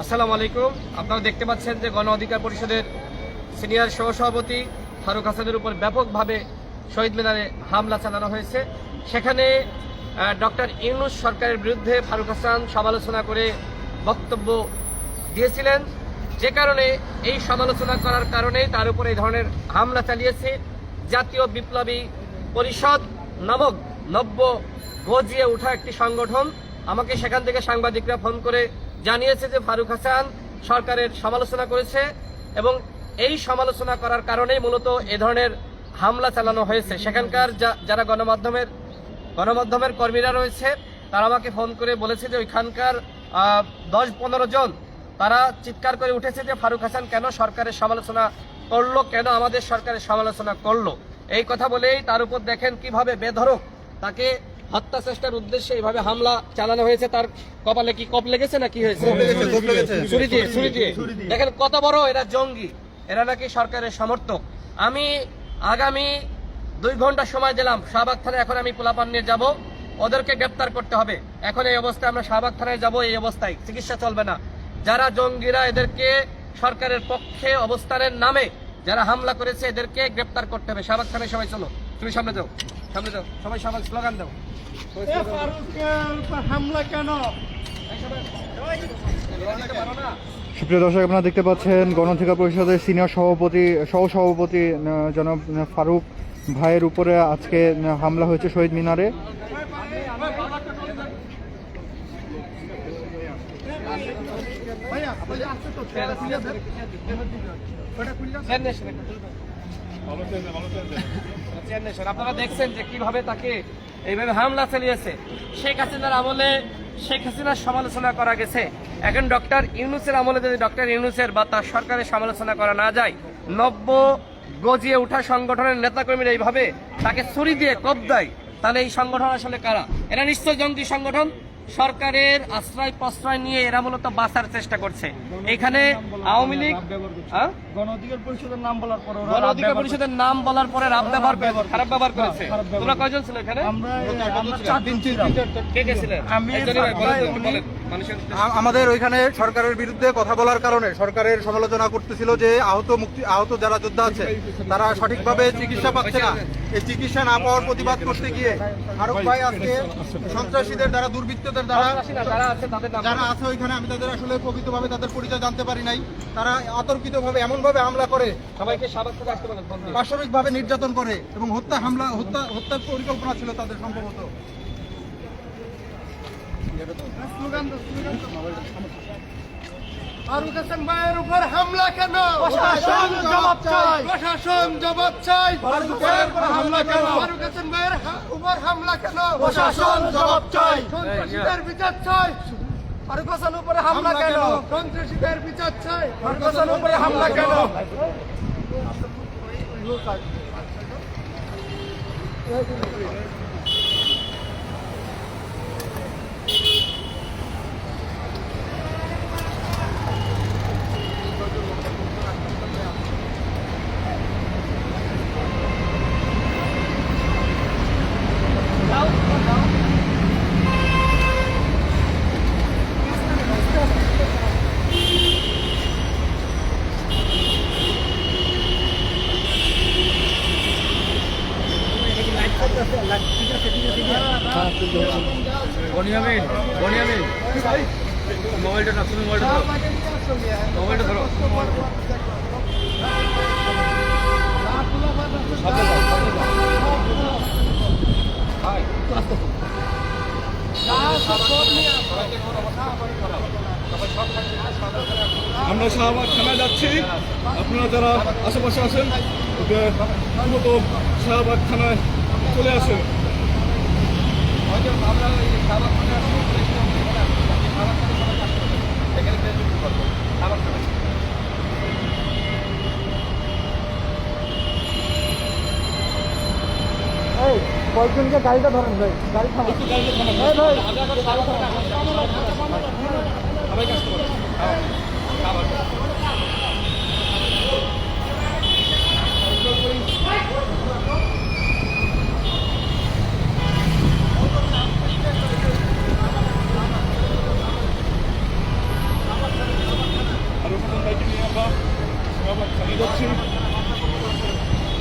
আসসালামু আলাইকুম। আপনারা দেখতে পাচ্ছেন যে গণ অধিকার পরিষদের সিনিয়র সহসভাপতি ফারুক হাসানের উপর ব্যাপকভাবে শহীদ মিনারে হামলা চালানো হয়েছে। সেখানে ডক্টর ইউনুস সরকারের বিরুদ্ধে ফারুক হাসান সমালোচনা করে বক্তব্য দিয়েছিলেন। যে কারণে এই সমালোচনা করার কারণে তার উপরে এই ধরনের হামলা চালিয়েছে। জাতীয় বিপ্লবী পরিষদ নামক নব্য গজিয়ে ওঠা একটি সংগঠন। আমাকে সেখান থেকে সাংবাদিকরা ফোন করে জানিয়েছে যে ফারুক হাসান সরকারের সমালোচনা করেছে এবং এই সমালোচনা করার কারণেই মূলত এ ধরনের হামলা চালানো হয়েছে। সেখানকার যারা গণমাধ্যমের গণমাধ্যমের কর্মীরা রয়েছে, তারা আমাকে ফোন করে বলেছে যে ওইখানকার দশ পনেরো জন, তারা চিৎকার করে উঠেছে যে ফারুক হাসান কেন সরকারের সমালোচনা করল, কেন আমাদের সরকারের সমালোচনা করল। এই কথা বলেই তার উপর দেখেন কীভাবে বেধরক তাকে হত্যা চেষ্টার উদ্দেশ্যে এইভাবে হামলা চালানো হয়েছে তার কপালে কি কপ লেগেছে না কি হয়েছে? ছুরি দিয়ে। ছুরি দিয়ে। দেখেন কত বড় এরা জঙ্গি এরা নাকি সরকারের সমর্থক। আমি আগামী দুই ঘণ্টা সময় দিলাম শাহবাগ থানায় এখন আমি পোলাপান নিয়ে যাব ওদেরকে গ্রেপ্তার করতে হবে। এখন এই অবস্থায় আমরা শাহবাগ থানায় যাব এই অবস্থায় চিকিৎসা চলবে না। যারা জঙ্গিরা এদেরকে সরকারের পক্ষে অবস্থানের নামে যারা হামলা করেছে এদেরকে গ্রেপ্তার করতে হবে। শাহবাগ থানায় সবাই চলো। তুমি সামনে যাও সামনে যাও। সবাই সবাই স্লোগান দাও। হামলা কেন? সুপ্রিয় দর্শক আপনারা দেখতে পাচ্ছেন গণ অধিকার পরিষদের সিনিয়র সভাপতি সহ সভাপতি জনাব ফারুক ভাইয়ের উপরে আজকে হামলা হয়েছে শহীদ মিনারে। ভাইয়া দেখছেন যে কীভাবে তাকে এইভাবে হামলা চালিয়েছে। আমলে সমালোচনা করা গেছে। এখন ডক্টর ইউনুসের আমলে যদি ডক্টর ইউনুসের বা তার সরকারের সমালোচনা করা না যায়, নব্য গজিয়ে ওঠা সংগঠনের নেতাকর্মীরা এইভাবে তাকে ছুরি দিয়ে কব দেয় তাহলে এই সংগঠন আসলে কারা? এরা নিশ্চয় জঙ্গি সংগঠন। সরকারের আশ্রয় প্রশ্রয় নিয়ে এরা মূলত বাঁচার চেষ্টা করছে। এখানে আওয়ামী লীগ হ্যাঁ? পরিষদের নাম বলার পরে ওরা গণ রাত অধিকার ব্যবহার পরিষদের নাম বলার পরে রাব ব্যবহার খারাপ ব্যবহার করেছে। তোমরা কয়জন ছিল এখানে? আমরা আমরা চার দিন ছিলাম। কে কে ছিলেন? আমি, আমাদের ওইখানে সরকারের বিরুদ্ধে কথা বলার কারণে সরকারের সমালোচনা করতেছিল যে আহত মুক্তি আহত যারা যোদ্ধা আছে তারা সঠিকভাবে চিকিৎসা পাচ্ছে না। এই চিকিৎসা না পাওয়ার প্রতিবাদ করতে গিয়ে ফারুক ভাই আজকে সন্ত্রাসীদের দ্বারা দুর্বৃত্তদের দ্বারা। যারা আছে ওইখানে আমি তাদের আসলে প্রকৃতভাবে তাদের পরিচয় জানতে পারি নাই। তারা অতর্কিতভাবে এমনভাবে হামলা করে সবাইকে। পাশবিকভাবে নির্যাতন করে এবং হত্যা হামলা হত্যা হত্যার পরিকল্পনা ছিল তাদের সম্ভবত স্লোগান দাও, স্লোগান দাও। ফারুক হাসান ভাইয়ের উপর হামলা কেন প্রশাসন জবাব চাই প্রশাসন জবাব চাই ফারুক ভাইয়ের উপর হামলা কেন ফারুক হাসান ভাইয়ের উপর হামলা কেন প্রশাসন জবাব চাই সন্ত্রাসীদের বিচার চাই ফারুক হাসান উপরে হামলা কেন সন্ত্রাসীদের বিচার চাই ফারুক হাসান উপরে হামলা কেন মোবাইলটা তুমি মোবাইলটা ধরো আমরা শাহবাগ থানায় যাচ্ছি। আপনারা যারা আশেপাশে আছেন শাহবাগ থানায় চলে আসেন কয়েকজনকে গাড়িটা ধরেন ভাই গাড়ি থামান ভাই। বলো।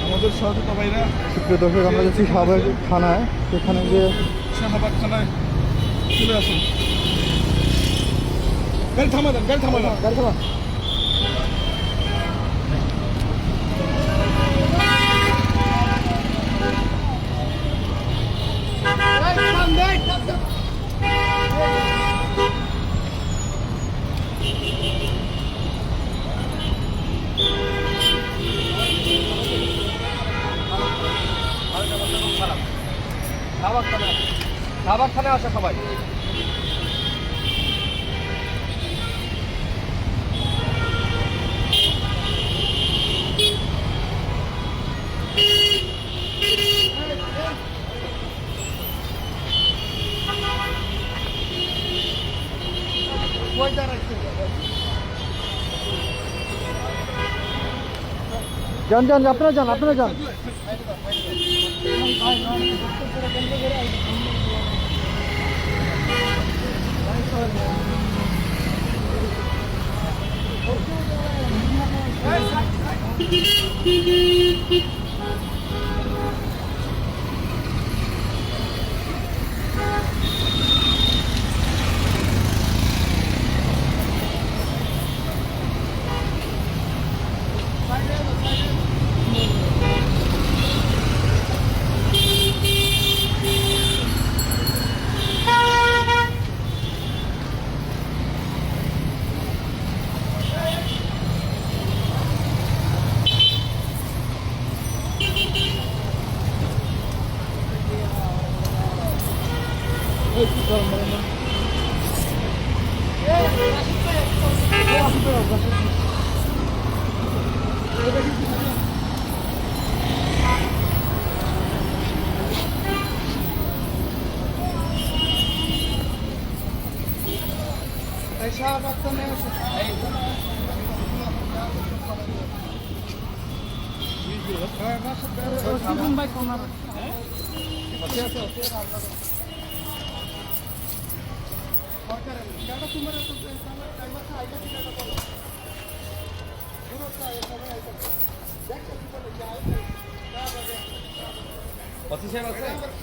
আমাদের সহযোগিতা ভাইরা। সুপ্রিয় দর্শক আমরা যাচ্ছি শাহবাগ থানায়। সেখানে যে শাহবাগ থানায় চলে আসুন। গাড়ি থামা দেন গাড়ি থামা গাড়ি থামা শাহবাগ থানায় সবাই। যান যান আপনারা যান আপনারা যান। Hee hee. Starbucks'ta ne yapıyorsun? Oturdum bak onlara. Batı şey baksana.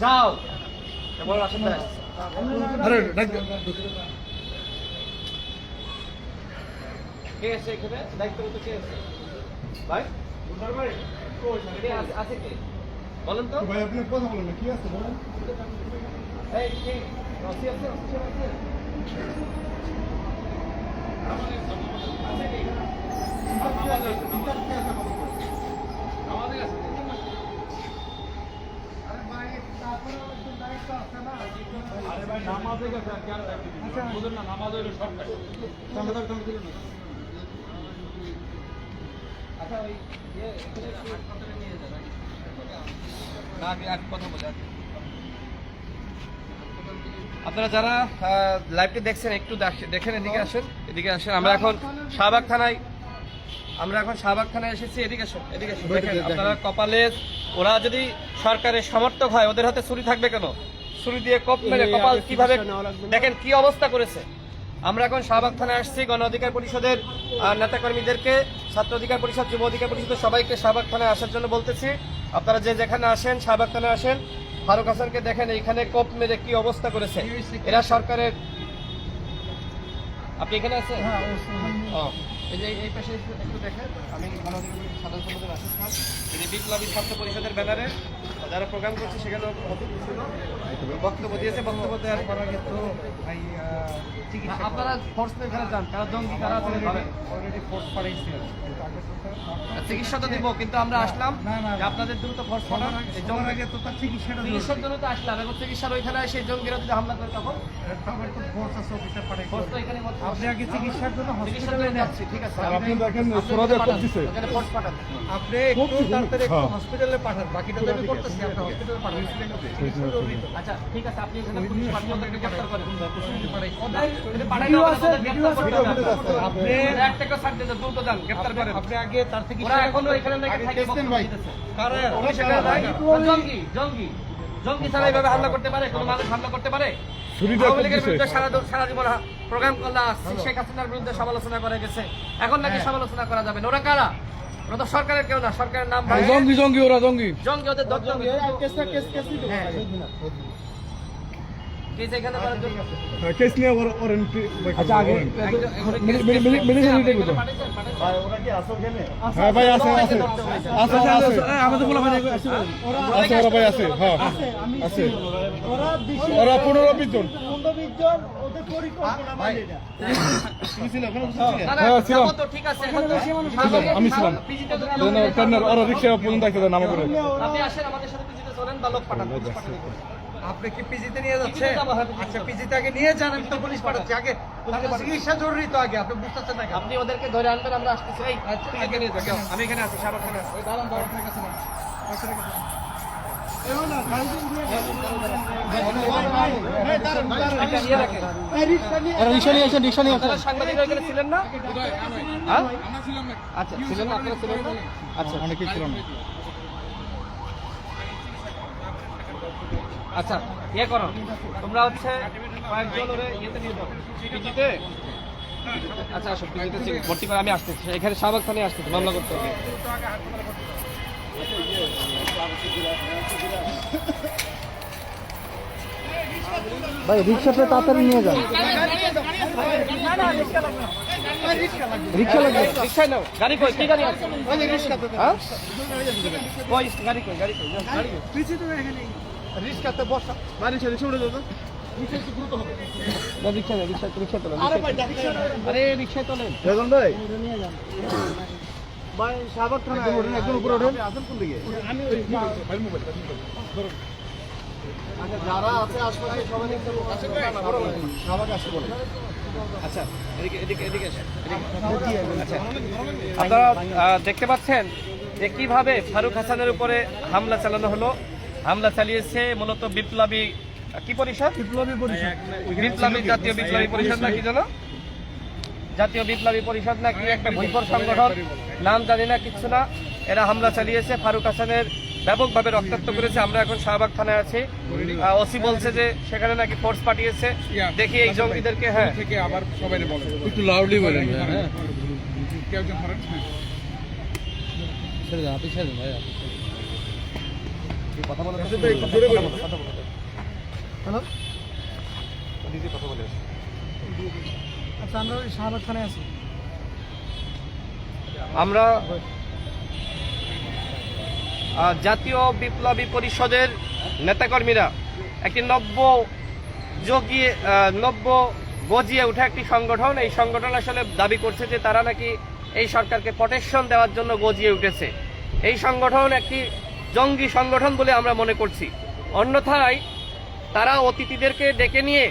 যাও। আসেন আরে ডাক কে আছে এখানে? দায়িত্বরত কে আছে ভাই? আছে- আছে কে? বলেন তো। ভাই আপনি কথা বলেন কি আছে বলেন। এই কে? রসি আছে? রসি সাহেব আছে? আমাদের আছে। আপনারা যারা লাইভটি দেখছেন, একটু দেখ- দেখেন, এদিকে আসেন এদিকে আসেন। আমরা এখন শাহবাগ থানায় আমরা এখন শাহবাগ থানায় এসেছি। এদিকে আসুন, এদিকে আপনারা কপালে ওরা যদি সরকারের সমর্থক হয় ওদের হাতে ছুরি থাকবে কেন? ছুরি দিয়ে কপ মেরে কপাল কীভাবে দেখেন কি অবস্থা করেছে? আমরা এখন শাহবাগ থানায় আসছি গণ অধিকার পরিষদের নেতাকর্মীদেরকে ছাত্র অধিকার পরিষদ যুব অধিকার পরিষদের সবাইকে শাহবাগ থানায় আসার জন্য বলতেছি। আপনারা যে যেখানে আসেন শাহবাগ থানায় আসেন ফারুক হাসানকে দেখেন এইখানে কোপ মেরে কি অবস্থা করেছে। এরা সরকারের আপনি এখানে আছেন? ও, এই যে এই পাশে একটু দেখেন আমি সাধারণ সম্পাদক আশিস খান এই বিপ্লবী ছাত্র পরিষদের ব্যানারে যারা প্রোগ্রাম করছে সেখানে বক্তব্য দিয়েছে বক্তব্য দেওয়ার পর আগে আপনারা ফোর্স এখানে যান কারা জঙ্গি কারা অলরেডি ফোর্স পাঠাইছি। চিকিৎসা তো দিব কিন্তু আমরা আসলাম। আপনাদের দ্রুত ফোর্স পাঠান এই জঙ্গি আগে তো তার চিকিৎসাটা চিকিৎসার জন্য তো আসলাম এবং চিকিৎসার ওইখানে সেই জঙ্গিরা যদি হামলা করে তখন? ফোর্স আছে অফিসার পাঠাই ফোর্স তো এখানে আপনি আগে চিকিৎসার জন্য হসপিটালে যাচ্ছি আপনি দেখেন আপনি সোরাজে পাঠান, করতেছে। ওখানে ফোর্স পাঠান। আপনি একটু তাড়াতাড়ি একটু। হসপিটালে পাঠান বাকিটা তো আমি করতেছি আপনি হসপিটালে পাঠান। আচ্ছা ঠিক আছে আপনি এখানে পুলিশ পাঠিয়ে। ওদেরকে গ্রেফতার করেন ওদের পাঠাইলে হবে না, ওদের গ্রেফতার করতে হবে। আপনি ওরা একটাকেও ছাড় দিতে দ্রুত যান গ্রেফতার করেন। আপনি আগে তার ওরা এখনও এখানে নাকি থাকে বক্তব্য দিতেছে। কারণ পুলিশ জঙ্গি জঙ্গি। জঙ্গি ছাড়া এইভাবে হামলা করতে পারে? কোনো মানুষ হামলা করতে পারে? আওয়ামী লীগের বিরুদ্ধে সারা সারা জীবন প্রোগ্রাম করলা শেখ হাসিনার বিরুদ্ধে সমালোচনা করে গেছে। এখন নাকি সমালোচনা করা যাবে না। ওরা কারা? ওরা তো সরকারের কেউ না। সরকারের নাম জঙ্গি জঙ্গি ওরা জঙ্গি। জঙ্গি ওদের দপ্তর কেস এখানে করার জন্য কেস নিয়ে ওয়ারেন্টি আচ্ছা আগে হ্যাঁ ভাই আছে আছে আছে আছে আমাদের বলা ভাই আছে আছে ওরা ভাই আছে হ্যাঁ আছে ওরা জন। হ্যাঁ, আমি ছিলাম। দেন ট্রেনার ওরা রিক্সা পর্যন্ত একটা নামা করে আপনি আসেন আমাদের সাথে পিজিতে চলেন বা লোক পাঠান। আপনি কি পিজিতে নিয়ে যাচ্ছেন হ্যাঁ, আচ্ছা পিজিতে আগে নিয়ে যান আমি তো পুলিশ পাঠাচ্ছি আগে চিকিৎসা জরুরি তো আগে আপনি বুঝতেছেন না কেন? আপনি ওদেরকে ধরে আনবেন আমরা আসতেছি আমি এখানে আছি সাবাক খানে আছি এটা নিয়ে রাখেন রিক্সা নিয়ে আসেন রিক্সা নিয়ে আপনারা সাংবাদিকরা এখানে ছিলেন না হ্যাঁ? আচ্ছা ছিলেন না আপনারা ছিলেন না আচ্ছা অনেকেই ছিল না আচ্ছা ইয়ে করো। তোমরা হচ্ছে কয়েকজন ওরে ইয়েতে নিয়ে যাও। পিজিতে? আচ্ছা আসো পিজিতে ভর্তি করে আমি আসতেছি। এখানে শাহবাগ থানায় আসতেছি মামলা করতে হবে। ভাই রিক্সাটা তাড়াতাড়ি নিয়ে যান। রিক্সা লাগবে? রিক্সায় নাও গাড়ি কই কি গাড়ি আছে? হ্যাঁ? কই গাড়ি কই গাড়ি কই যাও, গাড়ি কই। রিক্সাতে বসা। বাড়ি ছেড়ে ছেড়ে দাও না, রিক্সা রিক্সা দিকে? আচ্ছা যারা আছে আশপাশে সবাই আসতে বলে। আচ্ছা আপনারা দেখতে পাচ্ছেন যে কীভাবে ফারুক হাসানের উপরে হামলা চালানো হলো। হামলা চালিয়েছে মূলত বিপ্লবী কি পরিষদ? বিপ্লবী পরিষদ। বিপ্লবী জাতীয় বিপ্লবী পরিষদ না কি জানো জাতীয় বিপ্লবী পরিষদ না কি একটা ভৈপর সংগঠন? নাম জানি না কিছু না। এরা হামলা চালিয়েছে ফারুক হাসানের ব্যাপকভাবে রক্তাক্ত করেছে। আমরা এখন শাহবাগ থানায় আছি। ওসি বলছে যে সেখানে নাকি ফোর্স পাঠিয়েছে। দেখি এই জঙ্গিদেরকে হ্যাঁ। থেকে আবার সবাই বলে। একটু লাউডলি বলেন হ্যাঁ। কেউ হ্যালো? আচ্ছা আমরা ওই শাহবাগ থানায় আছি। আমরা জাতীয় বিপ্লবী পরিষদের নেতাকর্মীরা একটি নব্য আহ, নব্য গজিয়ে ওঠা একটি সংগঠন। এই সংগঠন আসলে দাবি করছে যে তারা নাকি এই সরকারকে প্রটেকশন দেওয়ার জন্য গজিয়ে উঠেছে। এই সংগঠন একটি জঙ্গি সংগঠন বলে আমরা মনে করছি। অন্যথায় তারা অতিথিদেরকে ডেকে নিয়ে,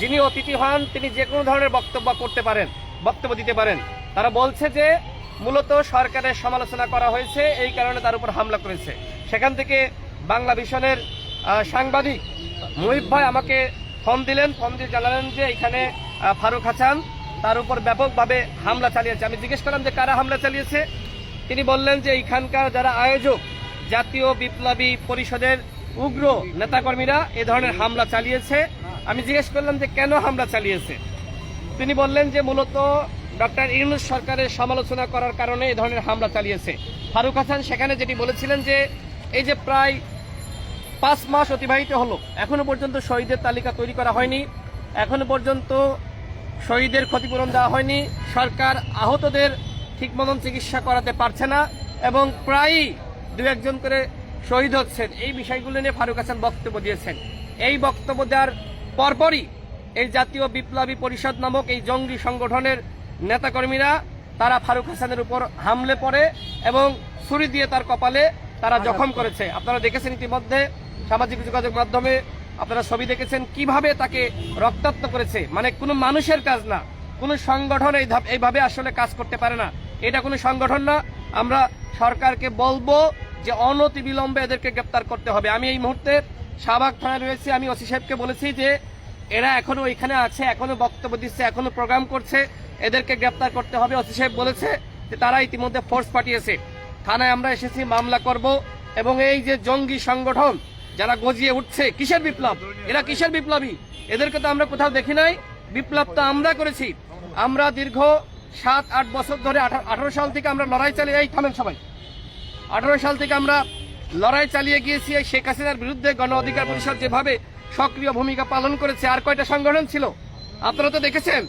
যিনি অতিথি হন, তিনি যে কোনো ধরনের বক্তব্য করতে পারেন, বক্তব্য দিতে পারেন। তারা বলছে যে, মূলত সরকারের সমালোচনা করা হয়েছে, এই কারণে তার উপর হামলা করেছে। সেখান থেকে বাংলা ভিশনের সাংবাদিক মুহিব ভাই আমাকে ফোন দিলেন, ফোন দিয়ে জানালেন যে এখানে ফারুক হাসান তার উপর ব্যাপকভাবে হামলা চালিয়েছে। আমি জিজ্ঞেস করলাম যে কারা হামলা চালিয়েছে? তিনি বললেন যে এইখানকার যারা আয়োজক জাতীয় বিপ্লবী পরিষদের উগ্র নেতাকর্মীরা এ ধরনের হামলা চালিয়েছে। আমি জিজ্ঞেস করলাম যে কেন হামলা চালিয়েছে? তিনি বললেন যে মূলত ডক্টর ইউনুস সরকারের সমালোচনা করার কারণে এ ধরনের হামলা চালিয়েছে। ফারুক হাসান, সেখানে যেটি বলেছিলেন যে এই যে প্রায় পাঁচ মাস অতিবাহিত হলো, এখনও পর্যন্ত শহীদের তালিকা তৈরি করা হয়নি। এখনও পর্যন্ত শহীদের ক্ষতিপূরণ দেওয়া হয়নি। সরকার আহতদের ঠিক মতন চিকিৎসা করাতে পারছে না এবং প্রায়ই দু একজন করে শহীদ হচ্ছেন। এই বিষয়গুলো নিয়ে ফারুক হাসান বক্তব্য দিয়েছেন। এই বক্তব্য দেওয়ার পরপরই এই জাতীয় বিপ্লবী পরিষদ নামক এই জঙ্গি সংগঠনের নেতাকর্মীরা তারা ফারুক হাসানের উপর হামলে পড়ে এবং ছুরি দিয়ে তার কপালে তারা জখম করেছে। আপনারা দেখেছেন ইতিমধ্যে সামাজিক যোগাযোগ মাধ্যমে আপনারা ছবি দেখেছেন কীভাবে তাকে রক্তাক্ত করেছে। মানে কোনো মানুষের কাজ না। কোনো সংগঠন এই এইভাবে আসলে কাজ করতে পারে না। এটা কোনো সংগঠন না। আমরা সরকারকে বলব যে অনতি বিলম্বে এদেরকে গ্রেপ্তার করতে হবে। আমি এই মুহূর্তে শাহবাগ থানায় রয়েছি। আমি ওসি সাহেবকে বলেছি যে এরা এখনও এখানে আছে, এখনও বক্তব্য দিচ্ছে, এখনও প্রোগ্রাম করছে। এদেরকে গ্রেপ্তার করতে হবে। ওসি সাহেব বলেছে যে তারা ইতিমধ্যে ফোর্স পাঠিয়েছে। থানায় আমরা এসেছি, মামলা করব এবং এই যে জঙ্গি সংগঠন যারা গজিয়ে উঠছে, কিসের বিপ্লব? এরা কিসের বিপ্লবী? এদেরকে তো আমরা কোথাও দেখি নাই। বিপ্লব তো আমরা করেছি। আমরা দীর্ঘ সাত, আট বছর ধরে আঠারো সাল থেকে আমরা লড়াই চালিয়ে এই থামেন সবাই। আঠারো সাল থেকে আমরা লড়াই চালিয়ে গিয়েছি শেখ হাসিনার বিরুদ্ধে গণ অধিকার পরিষদ যেভাবে সক্রিয় ভূমিকা পালন করেছে, আর কয়টা সংগঠন ছিল? আপনারা তো দেখেছেন,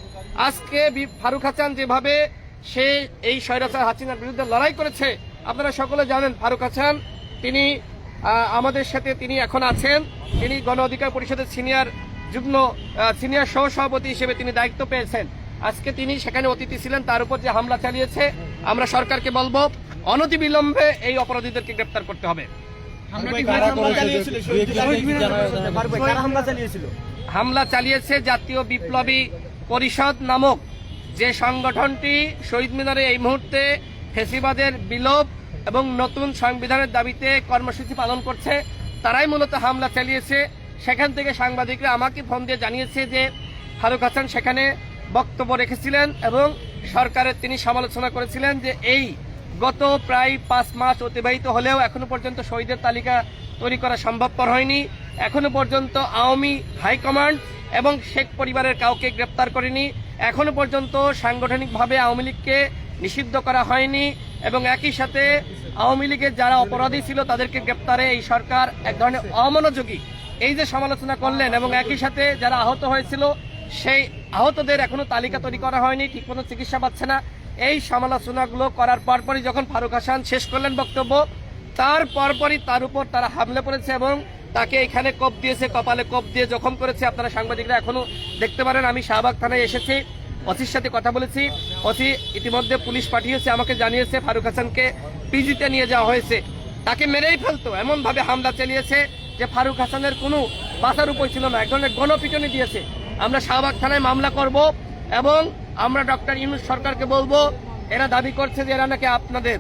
আজকে ফারুক হাসান যেভাবে সে এই স্বৈরাচার হাসিনার বিরুদ্ধে লড়াই করেছে, আপনারা সকলে জানেন, ফারুক হাসান তিনি আমাদের সাথে তিনি এখন আছেন। তিনি গণ অধিকার পরিষদের সিনিয়র যুগ্ম সিনিয়র সহ সভাপতি হিসেবে তিনি দায়িত্ব পেয়েছেন। আজকে তিনি সেখানে অতিথি ছিলেন, তার উপর যে হামলা চালিয়েছে, আমরা সরকারকে বলব অনতিবিলম্বে এই অপরাধীদেরকে গ্রেপ্তার করতে হবে। হামলা চালিয়েছে জাতীয় বিপ্লবী পরিষদ নামক যে সংগঠনটি শহীদ মিনারে এই মুহূর্তে ফেসিবাদের বিলোপ এবং নতুন সংবিধানের দাবিতে কর্মসূচি পালন করছে তারাই মূলত হামলা চালিয়েছে। সেখান থেকে সাংবাদিকরা আমাকে ফোন দিয়ে জানিয়েছে যে ফারুক হাসান সেখানে বক্তব্য রেখেছিলেন এবং সরকারের তিনি সমালোচনা করেছিলেন যে এই গত প্রায় পাঁচ মাস অতিবাহিত হলেও এখনও পর্যন্ত শহীদের তালিকা তৈরি করা সম্ভবপর হয়নি। এখনও পর্যন্ত আওয়ামী হাইকমান্ড এবং শেখ পরিবারের কাউকে গ্রেপ্তার করেনি। এখনও পর্যন্ত সাংগঠনিকভাবে আওয়ামী লীগকে নিষিদ্ধ করা হয়নি এবং একই সাথে আওয়ামী লীগের যারা অপরাধী ছিল তাদেরকে গ্রেপ্তারে এই সরকার এক ধরনের অমনোযোগী। এই যে সমালোচনা করলেন এবং একই সাথে যারা আহত হয়েছিল, সেই আহতদের এখনও তালিকা তৈরি করা হয়নি, ঠিকমতো চিকিৎসা পাচ্ছে না। এই সমালোচনাগুলো করার পরপরই যখন ফারুক হাসান শেষ করলেন বক্তব্য, তার পরপরই তার উপর তারা হামলে পড়েছে এবং তাকে এখানে কোপ দিয়েছে, কপালে কোপ দিয়ে জখম করেছে। আপনারা সাংবাদিকরা এখনও দেখতে পারেন, আমি শাহবাগ থানায় এসেছি অসির সাথে কথা বলেছি। অসি ইতিমধ্যে পুলিশ পাঠিয়েছে, আমাকে জানিয়েছে ফারুক হাসানকে পিজিতে নিয়ে যাওয়া হয়েছে। তাকে মেরেই ফেলতো, এমনভাবে হামলা চালিয়েছে যে ফারুক হাসানের কোনো বাঁচার উপায় ছিল না। এক ধরনের গণপিটনি দিয়েছে। আমরা শাহবাগ থানায় মামলা করব এবং আমরা ডক্টর ইউনুস সরকারকে বলব এরা দাবি করছে যে এরা নাকি আপনাদের।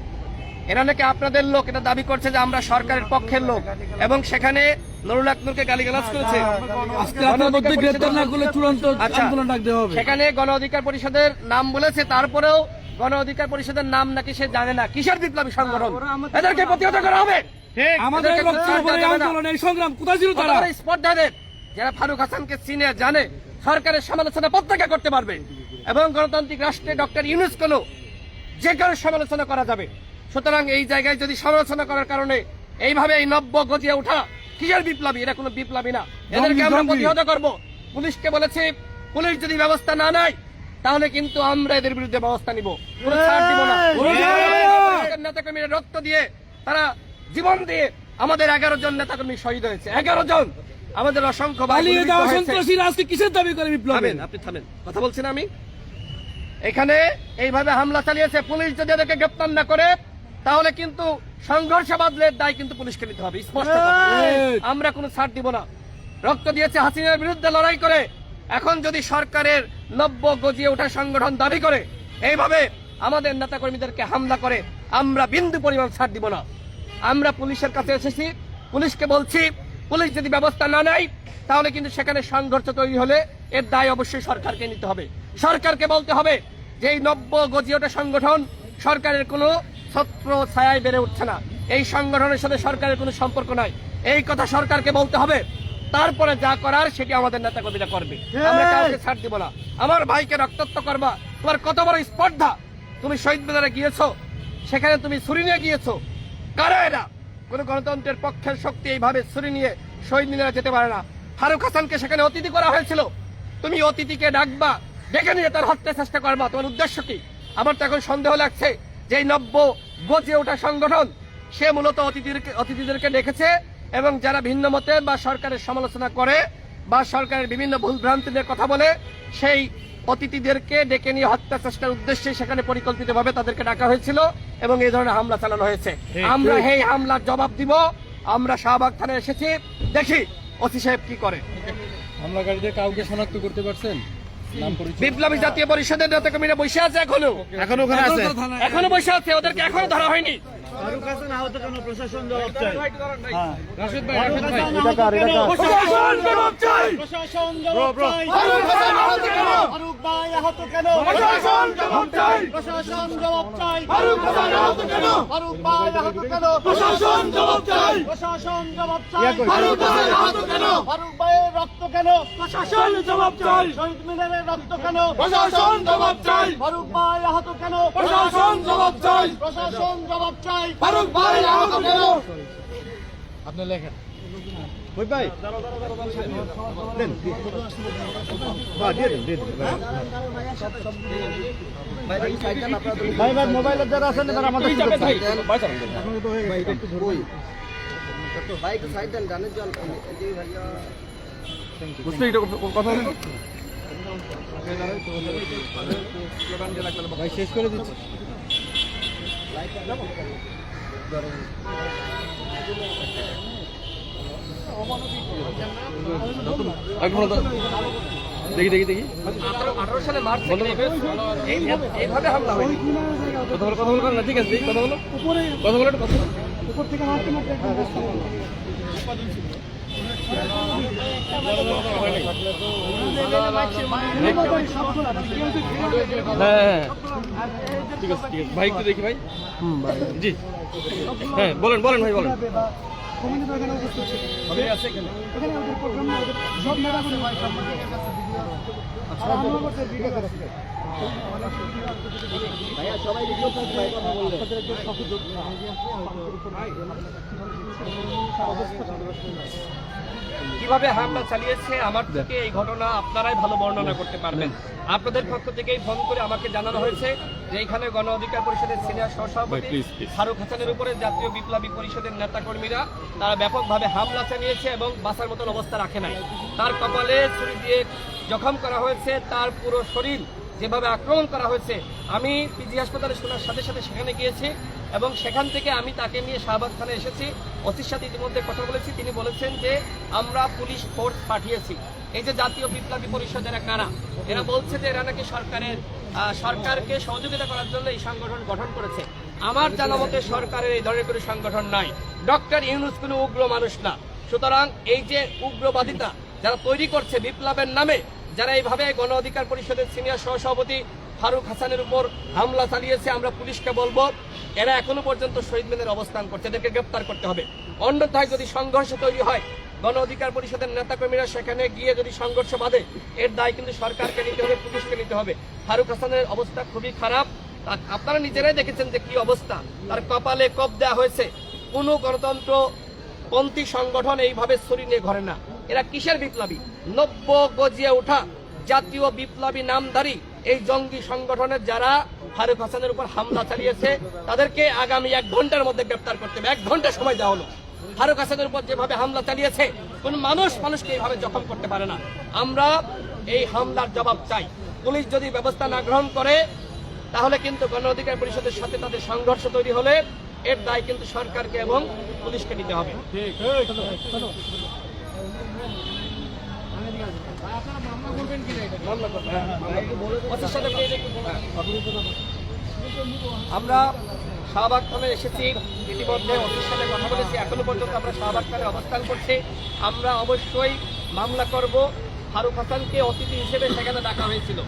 এরা নাকি আপনাদের লোক এটা দাবি করছে যে আমরা সরকারের পক্ষের লোক। এবং সেখানে নুরুল আকনুরকে গালিগালাজ করেছে। আচ্ছা। সেখানে গণ অধিকার পরিষদের নাম বলেছে তারপরেও গণ অধিকার পরিষদের নাম নাকি সে জানে না। কিসের বিপ্লবী সংগঠন? এদেরকে প্রতিহত করা হবে। আমাদের সংগ্রাম কোথায় ছিল তারা? স্পর্ধাদের যারা ফারুক হাসানকে চিনে জানে সরকারের সমালোচনা প্রত্যাখ্যা করতে পারবে। এবং গণতান্ত্রিক রাষ্ট্রে ডক্টর ইউনুস কোনো যে কারও সমালোচনা করা যাবে। সুতরাং এই জায়গায় যদি সমালোচনা করার কারণে এইভাবে এই নব্য গজিয়ে ওঠা কিসের বিপ্লবী? এরা কোনো বিপ্লবী না। এদেরকে আমরা প্রতিহত করব। পুলিশকে বলেছি পুলিশ যদি ব্যবস্থা না নেয় তাহলে কিন্তু আমরা এদের বিরুদ্ধে ব্যবস্থা নিব। কোনো ছাড় দিব না। নেতাকর্মীরা রক্ত দিয়ে তারা জীবন দিয়ে আমাদের এগারো জন নেতাকর্মী শহীদ হয়েছে। এগারো জন! আমাদের অসংখ্য কিসের দাবি করে বিপ্লব? আপনি থামেন। কথা বলছেন আমি? এখানে এইভাবে হামলা চালিয়েছে। পুলিশ যদি এদেরকে গ্রেপ্তার না করে তাহলে কিন্তু সংঘর্ষ বাদলের দায় কিন্তু পুলিশকে নিতে হবে। স্পষ্ট আমরা কোনো ছাড় দিব না। রক্ত দিয়েছে হাসিনার বিরুদ্ধে লড়াই করে। এখন যদি সরকারের নব্য গজিয়ে ওঠা সংগঠন দাবি করে এইভাবে আমাদের নেতাকর্মীদেরকে হামলা করে আমরা বিন্দু পরিমাণ ছাড় দিব না। আমরা পুলিশের কাছে এসেছি। পুলিশকে বলছি পুলিশ যদি ব্যবস্থা না নেয় তাহলে কিন্তু সেখানে সংঘর্ষ তৈরি হলে এর দায় অবশ্যই সরকারকে নিতে হবে। সরকারকে বলতে হবে যে এই নব্য গজিয়টা সংগঠন সরকারের কোনো ছত্র ছায়ায় বেড়ে উঠছে না। এই সংগঠনের সাথে সরকারের কোনো সম্পর্ক নাই। এই কথা সরকারকে বলতে হবে। তারপরে যা করার সেটি আমাদের নেতা কর্মীরা করবে আমরা কাউকে ছাড় দিব না। আমার ভাইকে রক্তাক্ত করবা। তোমার কত বড় স্পর্ধা। তুমি শহীদ মিনারে গিয়েছো। সেখানে তুমি ছুরি নিয়ে গিয়েছো। কারা এরা? কোন গণতন্ত্রের পক্ষের শক্তি এইভাবে ছুরি নিয়ে শহীদ মিনারে যেতে পারে না। ফারুক হাসানকে সেখানে অতিথি করা হয়েছিল। তুমি অতিথিকে ডাকবা। ডেকে নিয়ে তার হত্যা চেষ্টা করবা তোমার উদ্দেশ্য কি? আমার তো এখন সন্দেহ লাগছে যে এই নব্য গজে ওঠা সংগঠন সে মূলত অতিথিদেরকে অতিথিদেরকে ডেকেছে এবং যারা ভিন্ন মতে বা সরকারের সমালোচনা করে বা সরকারের বিভিন্ন ভুল ভ্রান্তিদের কথা বলে সেই অতিথিদেরকে ডেকে নিয়ে হত্যা চেষ্টার উদ্দেশ্যে সেখানে পরিকল্পিতভাবে তাদেরকে ডাকা হয়েছিল এবং এই ধরনের হামলা চালানো হয়েছে। আমরা এই হামলার জবাব দিব। আমরা শাহবাগ থানায় এসেছি। দেখি ওসি সাহেব কি করে। হামলাকারীদের কাউকে শনাক্ত করতে পারছেন? বিপ্লবী জাতীয় পরিষদের নেতা কর্মীরা বসে আছে এখনও। এখনও ওখানে আছে? এখনও বসে আছে ওদেরকে এখনও ধরা হয়নি। ফারুক হাসান আহত কেন প্রশাসন জবাব চাই হ্যাঁ। ভাই ফারুক হাসান আহত কেন? প্রশাসন জবাব চাই প্রশাসন জবাব চাই ফারুক হাসান আহত কেন? ফারুক ভাই আহত কেন প্রশাসন জবাব চাই। প্রশাসন জবাব চাই ফারুক হাসান আহত কেন? ফারুক ভাই আহত কেন প্রশাসন জবাব চাই। প্রশাসন জবাব চাই ফারুক হাসান আহত কেন? ফারুক ভাইয়ের রক্ত কেন প্রশাসন জবাব চাই শহীদ মিনারের রক্ত কেন প্রশাসন জবাব চাই। ফারুক ভাই আহত কেন প্রশাসন জবাব চাই। প্রশাসন জবাব চাই ফারুক ভাই আহত কেন? ভাই। ভাই মোবাইলের যারা আছেন এবার আমাদের বুঝতে এটা কথা বলেন ভাই শেষ করে দিচ্ছি। দেখি দেখি দেখি আঠারো সালে মার্চ কথা বলো না ঠিক আছে কথা বলো কথা বলো কথা বলো। হ্যাঁ হ্যাঁ ঠিক ঠিক আছে ভাই একটু দেখি ভাই জি হ্যাঁ বলেন বলেন, ভাই, বলেন। সবাই কীভাবে হামলা চালিয়েছে আমার থেকে এই ঘটনা আপনারাই ভালো বর্ণনা করতে পারবেন আপনাদের পক্ষ থেকেই ফোন করে আমাকে জানানো হয়েছে যে এখানে গণ অধিকার পরিষদের সিনিয়র সহসভাপতি. ফারুক হাসানের উপরে জাতীয় বিপ্লবী পরিষদের নেতাকর্মীরা তারা ব্যাপকভাবে হামলা চালিয়েছে এবং বাসার মতন অবস্থা রাখে নাই তার কপালে ছুরি দিয়ে জখম করা হয়েছে তার পুরো শরীর যেভাবে আক্রমণ করা হয়েছে, আমি পিজি হাসপাতালে শোনার সাথে সাথে সেখানে গিয়েছি এবং সেখান থেকে আমি তাকে নিয়ে শাহবাগ থানায় এসেছি। ওসির সাথে ইতিমধ্যে কথা বলেছি। তিনি বলেছেন যে, আমরা পুলিশ ফোর্স পাঠিয়েছি। এই যে জাতীয় বিপ্লবী পরিষদ এরা কারা? এরা বলছে যে, এরা নাকি সরকারের সরকারকে সহযোগিতা করার জন্য এই সংগঠন গঠন করেছে। আমার জানা মতে সরকারের এই ধরনের কোনো সংগঠন নাই। ডক্টর ইউনুস কোনো উগ্র মানুষ না। সুতরাং এই যে উগ্রবাদিতা যারা তৈরি করছে বিপ্লবের নামে যারা এইভাবে গণ অধিকার পরিষদের সিনিয়র সহসভাপতি ফারুক হাসানের উপর হামলা চালিয়েছে, আমরা পুলিশকে বলব, এরা এখনও পর্যন্ত শহীদ মিনারে অবস্থান করছে। এদেরকে গ্রেপ্তার করতে হবে। অন্যথায় যদি সংঘর্ষ তৈরি হয়, গণ অধিকার পরিষদের নেতাকর্মীরা সেখানে গিয়ে যদি সংঘর্ষ বাঁধে, এর দায় কিন্তু সরকারকে নিতে হবে, পুলিশকে নিতে হবে। ফারুক হাসানের অবস্থা খুবই খারাপ। আপনারা নিজেরাই দেখেছেন যে কি অবস্থা। তার কপালে কপ দেওয়া হয়েছে। কোনো গণতন্ত্র পন্থী সংগঠন এইভাবে ছড়ি নিয়ে ঘরে না। এরা কিসের বিপ্লবী? নব্য গজিয়ে ওঠা জাতীয় বিপ্লবী নামধারী এই জঙ্গি সংগঠনের যারা ফারুক হাসানের উপর হামলা চালিয়েছে, তাদেরকে আগামী এক ঘণ্টার মধ্যে গ্রেপ্তার করতে হবে। এক ঘণ্টা সময় দেওয়া হলো। ফারুক হাসানের উপর যেভাবে হামলা চালিয়েছে, কোন মানুষ মানুষকে এইভাবে জখম করতে পারে না। আমরা এই হামলার জবাব চাই। পুলিশ যদি ব্যবস্থা না গ্রহণ করে, তাহলে কিন্তু গণ অধিকার পরিষদের সাথে তাদের সংঘর্ষ তৈরি হলে এর দায় কিন্তু সরকারকে এবং পুলিশকে নিতে হবে ওসির সাথে আপনি একটু বলুন। আমরা শাহবাগ থানায় এসেছি, ইতিমধ্যে ওসির সাথে কথা বলেছি, এখনও পর্যন্ত আমরা শাহবাগ থানায় অবস্থান করছি। আমরা অবশ্যই মামলা করব। ফারুক হাসানকে অতিথি হিসেবে সেখানে ডাকা হয়েছিল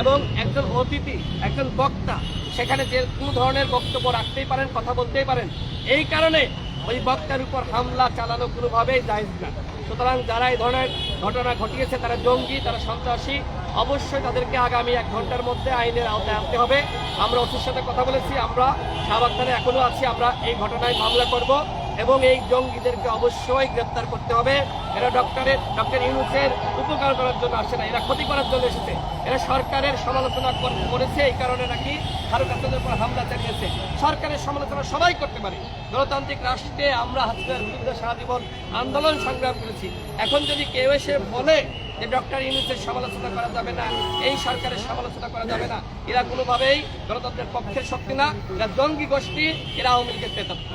এবং একজন অতিথি, একজন বক্তা সেখানে যে কোনো ধরনের বক্তব্য রাখতেই পারেন, কথা বলতেই পারেন। এই কারণে ওই বক্তার উপর হামলা চালানো কোনোভাবেই জায়জ না। সুতরাং যারা এই ধরনের ঘটনা ঘটিয়েছে, তারা জঙ্গি, তারা সন্ত্রাসী, অবশ্যই তাদেরকে আগামী এক ঘণ্টার মধ্যে আইনের আওতায় আনতে হবে। আমরা অফিসের সাথে কথা বলেছি, আমরা শাহবাগ থানায় এখনও আছি, আমরা এই ঘটনায় মামলা করব এবং এই জঙ্গিদেরকে অবশ্যই গ্রেপ্তার করতে হবে। এরা ডক্টরের, ডক্টর ইউনুসের উপকার করার জন্য আসে না, এরা ক্ষতি করার জন্য এসেছে। এরা সরকারের সমালোচনা কর- করেছে, এই কারণে নাকি ফারুক হাসানের উপর হামলা চালিয়েছে। সরকারের সমালোচনা সবাই করতে পারে। গণতান্ত্রিক রাষ্ট্রে আমরা হাসিনার বিরুদ্ধে সারা জীবন আন্দোলন সংগ্রাম করেছি। এখন যদি কেউ এসে বলে যে ডক্টর ইউনুসের সমালোচনা করা যাবে না এই সরকারের সমালোচনা করা যাবে না এরা কোনোভাবেই গণতন্ত্রের পক্ষের শক্তি না এরা জঙ্গি গোষ্ঠী এরা আওয়ামী লীগের প্রেতাত্মা